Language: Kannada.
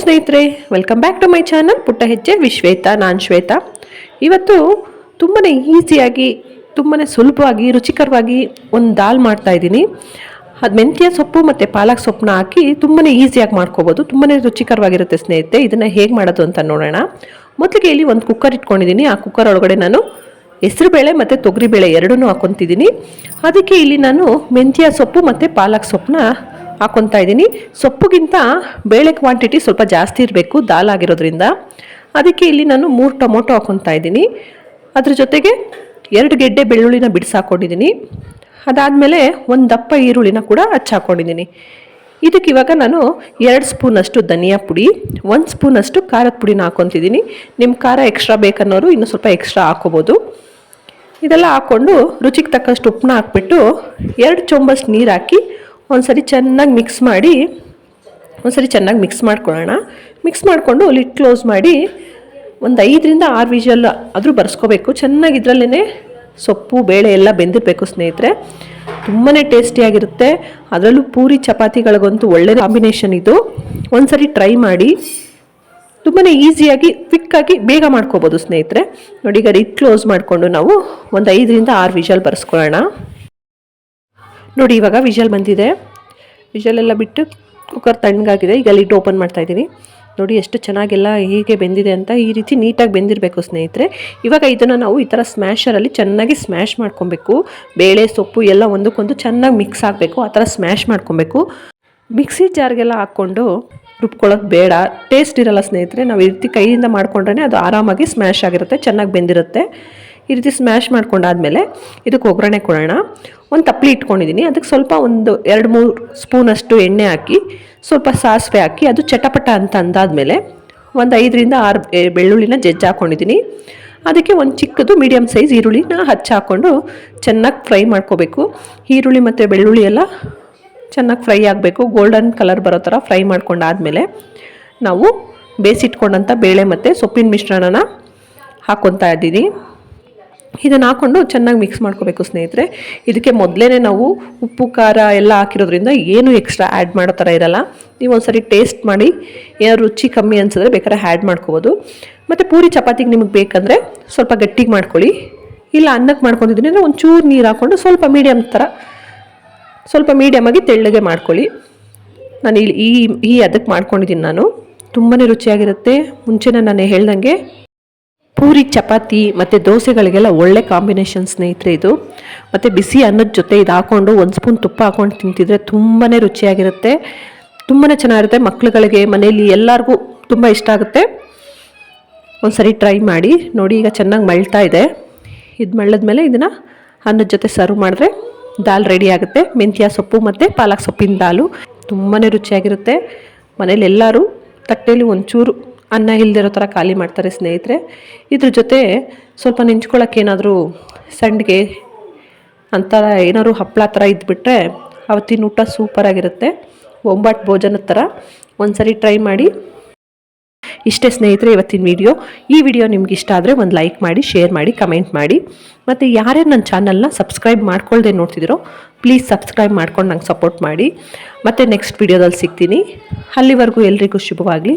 ಸ್ನೇಹಿತರೆ welcome back to my channel ಪುಟ್ಟ ಹೆಜ್ಜೆ, ವಿಶ್ವೇತಾ, ನಾನು ಶ್ವೇತಾ. ಇವತ್ತು ತುಂಬಾ ಈಸಿಯಾಗಿ ತುಂಬಾ ಸುಲಭವಾಗಿ, ರುಚಿಕರವಾಗಿ ಒಂದು ದಾಲ್ ಮಾಡ್ತಾ ಇದ್ದೀನಿ. ಅದು ಮೆಂತ್ಯ ಸೊಪ್ಪು ಮತ್ತು ಪಾಲಕ್ ಸೊಪ್ಪನ್ನ ಹಾಕಿ ತುಂಬಾ ಈಸಿಯಾಗಿ ಮಾಡ್ಕೋಬೋದು. ತುಂಬಾ ರುಚಿಕರವಾಗಿರುತ್ತೆ ಸ್ನೇಹಿತರೆ, ಇದನ್ನು ಹೇಗೆ ಮಾಡೋದು ಅಂತ ನೋಡೋಣ. ಮೊದಲಿಗೆ ಇಲ್ಲಿ ಒಂದು ಕುಕ್ಕರ್ ಇಟ್ಕೊಂಡಿದ್ದೀನಿ. ಆ ಕುಕ್ಕರ್ ಒಳಗಡೆ ನಾನು ಹೆಸರುಬೇಳೆ ಮತ್ತು ತೊಗರಿಬೇಳೆ ಎರಡೂ ಹಾಕೊತಿದ್ದೀನಿ. ಅದಕ್ಕೆ ಇಲ್ಲಿ ನಾನು ಮೆಂತ್ಯ ಸೊಪ್ಪು ಮತ್ತು ಪಾಲಕ್ ಸೊಪ್ಪನ್ನ ಹಾಕೊತಾ ಇದ್ದೀನಿ. ಸೊಪ್ಪುಗಿಂತ ಬೇಳೆ ಕ್ವಾಂಟಿಟಿ ಸ್ವಲ್ಪ ಜಾಸ್ತಿ ಇರಬೇಕು, ದಾಲ್ ಆಗಿರೋದ್ರಿಂದ. ಅದಕ್ಕೆ ಇಲ್ಲಿ ನಾನು ಮೂರು ಟೊಮೊಟೊ ಹಾಕೊತಾ ಇದ್ದೀನಿ. ಅದ್ರ ಜೊತೆಗೆ ಎರಡು ಗೆಡ್ಡೆ ಬೆಳ್ಳುಳ್ಳಿನ ಬಿಡಿಸಿ ಹಾಕೊಂಡಿದ್ದೀನಿ. ಅದಾದಮೇಲೆ ಒಂದು ದಪ್ಪ ಈರುಳ್ಳಿನ ಕೂಡ ಹಚ್ಚಿ ಹಾಕ್ಕೊಂಡಿದ್ದೀನಿ ಇದಕ್ಕೆ ಇವಾಗ ನಾನು ಎರಡು ಸ್ಪೂನಷ್ಟು ಧನಿಯಾ ಪುಡಿ, ಒಂದು ಸ್ಪೂನಷ್ಟು ಖಾರದ ಪುಡಿನ ಹಾಕ್ಕೊತಿದ್ದೀನಿ ನಿಮ್ಮ ಖಾರ ಎಕ್ಸ್ಟ್ರಾ ಬೇಕನ್ನೋರು ಇನ್ನೂ ಸ್ವಲ್ಪ ಎಕ್ಸ್ಟ್ರಾ ಹಾಕೋಬೋದು. ಇದೆಲ್ಲ ಹಾಕ್ಕೊಂಡು ರುಚಿಗೆ ತಕ್ಕಷ್ಟು ಉಪ್ಪನ್ನ ಹಾಕ್ಬಿಟ್ಟು ಎರಡು ಚೊಂಬಷ್ಟು ನೀರು ಹಾಕಿ ಒಂದ್ಸರಿ ಚೆನ್ನಾಗಿ ಮಿಕ್ಸ್ ಮಾಡಿ, ಒಂದ್ಸರಿ ಚೆನ್ನಾಗಿ ಮಿಕ್ಸ್ ಮಾಡ್ಕೊಳ್ಳೋಣ. ಮಿಕ್ಸ್ ಮಾಡಿಕೊಂಡು ಲಿಟ್ ಕ್ಲೋಸ್ ಮಾಡಿ ಒಂದು ಐದರಿಂದ ಆರು ವಿಷಲ್ ಆದರೂ ಬರ್ಸ್ಕೋಬೇಕು. ಚೆನ್ನಾಗಿ ಇದರಲ್ಲೇ ಸೊಪ್ಪು, ಬೇಳೆ ಎಲ್ಲ ಬೆಂದಿರಬೇಕು ಸ್ನೇಹಿತರೆ. ತುಂಬಾ ಟೇಸ್ಟಿಯಾಗಿರುತ್ತೆ ಅದರಲ್ಲೂ ಪೂರಿ ಚಪಾತಿಗಳಿಗಂತೂ ಒಳ್ಳೆ ಕಾಂಬಿನೇಷನ್ ಇದು. ಒಂದ್ಸರಿ ಟ್ರೈ ಮಾಡಿ. ತುಂಬಾ ಈಸಿಯಾಗಿ ಕ್ವಿಕ್ಕಾಗಿ ಬೇಗ ಮಾಡ್ಕೋಬೋದು ಸ್ನೇಹಿತರೆ. ನೋಡಿ, ಈಗ ಲಿಟ್ ಕ್ಲೋಸ್ ಮಾಡಿಕೊಂಡು ನಾವು ಒಂದು ಐದರಿಂದ ಆರು ವಿಷಲ್ ಬರ್ಸ್ಕೊಳ್ಳೋಣ. ನೋಡಿ, ಇವಾಗ ವಿಷಲ್ ಬಂದಿದೆ. ವಿಷಲ್ ಎಲ್ಲ ಬಿಟ್ಟು ಕುಕ್ಕರ್ ತಣ್ಣಗಾಗಿದೆ. ಈಗ ಲಿಡ್ ಓಪನ್ ಮಾಡ್ತಾ ಇದ್ದೀನಿ. ನೋಡಿ ಎಷ್ಟು ಚೆನ್ನಾಗೆಲ್ಲ ಹೀಗೆ ಬೆಂದಿದೆ ಅಂತ ಈ ರೀತಿ ನೀಟಾಗಿ ಬೆಂದಿರಬೇಕು ಸ್ನೇಹಿತರೆ. ಇವಾಗ ಇದನ್ನು ನಾವು ಈ ಥರ ಸ್ಮ್ಯಾಶರಲ್ಲಿ ಚೆನ್ನಾಗಿ ಸ್ಮ್ಯಾಶ್ ಮಾಡ್ಕೊಬೇಕು. ಬೇಳೆ, ಸೊಪ್ಪು ಎಲ್ಲ ಒಂದಕ್ಕೊಂದು ಚೆನ್ನಾಗಿ ಮಿಕ್ಸ್ ಆಗಬೇಕು. ಆ ಥರ ಸ್ಮ್ಯಾಶ್ ಮಾಡ್ಕೊಬೇಕು. ಮಿಕ್ಸಿ ಜಾರ್ಗೆಲ್ಲ ಹಾಕ್ಕೊಂಡು ರುಬ್ಕೊಳ್ಳೋದು ಬೇಡ. ಟೇಸ್ಟ್ ಇರಲ್ಲ ಸ್ನೇಹಿತರೆ. ನಾವು ಈ ರೀತಿ ಕೈಯಿಂದ ಮಾಡ್ಕೊಂಡ್ರೆ ಅದು ಆರಾಮಾಗಿ ಸ್ಮ್ಯಾಶ್ ಆಗಿರುತ್ತೆ, ಚೆನ್ನಾಗಿ ಬೆಂದಿರುತ್ತೆ. ಈ ರೀತಿ ಸ್ಮ್ಯಾಶ್ ಮಾಡ್ಕೊಂಡಾದ್ಮೇಲೆ ಇದಕ್ಕೆ ಒಗ್ಗರಣೆ ಕೊಡೋಣ. ಒಂದು ತಪ್ಪಲಿ ಇಟ್ಕೊಂಡಿದ್ದೀನಿ ಅದಕ್ಕೆ ಸ್ವಲ್ಪ ಒಂದು ಎರಡು ಮೂರು ಸ್ಪೂನಷ್ಟು ಎಣ್ಣೆ ಹಾಕಿ, ಸ್ವಲ್ಪ ಸಾಸಿವೆ ಹಾಕಿ, ಅದು ಚಟಪಟ ಅಂತ ಅಂದಾದಮೇಲೆ ಒಂದು ಐದರಿಂದ ಆರು ಬೆಳ್ಳುಳ್ಳಿನ ಜಜ್ಜಿ ಹಾಕ್ಕೊಂಡಿದ್ದೀನಿ ಅದಕ್ಕೆ ಒಂದು ಚಿಕ್ಕದು ಮೀಡಿಯಮ್ ಸೈಜ್ ಈರುಳ್ಳಿನ ಹಚ್ಚಿ ಹಾಕ್ಕೊಂಡು ಚೆನ್ನಾಗಿ ಫ್ರೈ ಮಾಡ್ಕೋಬೇಕು. ಈರುಳ್ಳಿ ಮತ್ತು ಬೆಳ್ಳುಳ್ಳಿ ಎಲ್ಲ ಚೆನ್ನಾಗಿ ಫ್ರೈ ಆಗಬೇಕು. ಗೋಲ್ಡನ್ ಕಲರ್ ಬರೋ ಥರ ಫ್ರೈ ಮಾಡ್ಕೊಂಡಾದಮೇಲೆ ನಾವು ಬೇಯಿಸಿಟ್ಕೊಂಡಂಥ ಬೇಳೆ ಮತ್ತು ಸೊಪ್ಪಿನ ಮಿಶ್ರಣನ ಹಾಕ್ಕೊತಾ ಇದ್ದೀನಿ ಇದನ್ನು ಹಾಕ್ಕೊಂಡು ಚೆನ್ನಾಗಿ ಮಿಕ್ಸ್ ಮಾಡ್ಕೋಬೇಕು ಸ್ನೇಹಿತರೆ. ಇದಕ್ಕೆ ಮೊದಲೇ ನಾವು ಉಪ್ಪು, ಖಾರ ಎಲ್ಲ ಹಾಕಿರೋದ್ರಿಂದ ಏನು ಎಕ್ಸ್ಟ್ರಾ ಆ್ಯಡ್ ಮಾಡೋ ಥರ ಇರಲ್ಲ. ನೀವು ಒಂದ್ಸರಿ ಟೇಸ್ಟ್ ಮಾಡಿ ಏನಾದ್ರು ರುಚಿ ಕಮ್ಮಿ ಅನ್ಸಿದ್ರೆ ಬೇಕಾದ್ರೆ ಆ್ಯಡ್ ಮಾಡ್ಕೋಬೋದು. ಮತ್ತು ಪೂರಿ ಚಪಾತಿಗೆ ನಿಮಗೆ ಬೇಕಂದರೆ ಸ್ವಲ್ಪ ಗಟ್ಟಿಗೆ ಮಾಡ್ಕೊಳ್ಳಿ. ಇಲ್ಲ ಅನ್ನಕ್ಕೆ ಮಾಡ್ಕೊತಿದ್ದೀನಿ ಅಂದರೆ ಒಂಚೂರು ನೀರು ಹಾಕ್ಕೊಂಡು ಸ್ವಲ್ಪ ಮೀಡಿಯಮ್ ಥರ, ಸ್ವಲ್ಪ ಮೀಡಿಯಮಾಗಿ ತೆಳ್ಳಗೆ ಮಾಡ್ಕೊಳ್ಳಿ. ನಾನು ಇಲ್ಲಿ ಈ ಈ ಅದಕ್ಕೆ ಮಾಡ್ಕೊಂಡಿದ್ದೀನಿ ನಾನು. ತುಂಬಾ ರುಚಿಯಾಗಿರುತ್ತೆ. ಮುಂಚೆನೇ ನಾನು ಹೇಳ್ದಂಗೆ ಪೂರಿ, ಚಪಾತಿ ಮತ್ತು ದೋಸೆಗಳಿಗೆಲ್ಲ ಒಳ್ಳೆ ಕಾಂಬಿನೇಷನ್ ಸ್ನೇಹಿತರೆ ಇದು. ಮತ್ತು ಬಿಸಿ ಅನ್ನದ ಜೊತೆ ಇದು ಹಾಕ್ಕೊಂಡು ಒಂದು ಸ್ಪೂನ್ ತುಪ್ಪ ಹಾಕ್ಕೊಂಡು ತಿಂತಿದ್ರೆ ತುಂಬಾ ರುಚಿಯಾಗಿರುತ್ತೆ. ತುಂಬಾ ಚೆನ್ನಾಗಿರುತ್ತೆ. ಮಕ್ಳುಗಳಿಗೆ, ಮನೆಯಲ್ಲಿ ಎಲ್ಲರಿಗೂ ತುಂಬ ಇಷ್ಟ ಆಗುತ್ತೆ. ಒಂದು ಸರಿ ಟ್ರೈ ಮಾಡಿ. ನೋಡಿ ಈಗ ಚೆನ್ನಾಗಿ ಮಳ್ತಾ ಇದೆ. ಇದು ಮಳ್ಳದ್ಮೇಲೆ ಇದನ್ನು ಅನ್ನದ ಜೊತೆ ಸರ್ವ್ ಮಾಡಿದ್ರೆ ದಾಲ್ ರೆಡಿ ಆಗುತ್ತೆ. ಮೆಂತ್ಯ ಸೊಪ್ಪು ಮತ್ತು ಪಾಲಕ್ ಸೊಪ್ಪಿನ ದಾಲು. ತುಂಬಾ ರುಚಿಯಾಗಿರುತ್ತೆ. ಮನೇಲಿ ಎಲ್ಲರೂ ತಟ್ಟೆಯಲ್ಲಿ ಒಂಚೂರು ಅನ್ನ ಇಲ್ದಿರೋ ಥರ ಖಾಲಿ ಮಾಡ್ತಾರೆ ಸ್ನೇಹಿತರೆ. ಇದ್ರ ಜೊತೆ ಸ್ವಲ್ಪ ನೆಂಚ್ಕೊಳ್ಳೋಕೆ ಏನಾದರೂ ಸಂಡಿಗೆ ಅಂತ ಏನಾದ್ರು ಹಪ್ಪಳ ಥರ ಇದ್ಬಿಟ್ರೆ ಅವತ್ತಿನ ಊಟ ಸೂಪರಾಗಿರುತ್ತೆ ಒಂಬಾಟ್ ಭೋಜನದ ಥರ ಒಂದ್ಸರಿ ಟ್ರೈ ಮಾಡಿ. ಇಷ್ಟೇ ಸ್ನೇಹಿತರೆ ಇವತ್ತಿನ ವಿಡಿಯೋ ಈ ವಿಡಿಯೋ ನಿಮ್ಗೆ ಇಷ್ಟ ಆದರೆ ಒಂದು ಲೈಕ್ ಮಾಡಿ ಶೇರ್ ಮಾಡಿ ಕಮೆಂಟ್ ಮಾಡಿ. ಮತ್ತು ಯಾರ್ಯಾರು ನನ್ನ ಚಾನಲ್ನ ಸಬ್ಸ್ಕ್ರೈಬ್ ಮಾಡ್ಕೊಳ್ದೆ ನೋಡ್ತಿದ್ದೀರೋ ಪ್ಲೀಸ್ ಸಬ್ಸ್ಕ್ರೈಬ್ ಮಾಡ್ಕೊಂಡು ನಂಗೆ ಸಪೋರ್ಟ್ ಮಾಡಿ. ಮತ್ತು ನೆಕ್ಸ್ಟ್ ವಿಡಿಯೋದಲ್ಲಿ ಸಿಗ್ತೀನಿ. ಅಲ್ಲಿವರೆಗೂ ಎಲ್ರಿಗೂ ಶುಭವಾಗಲಿ.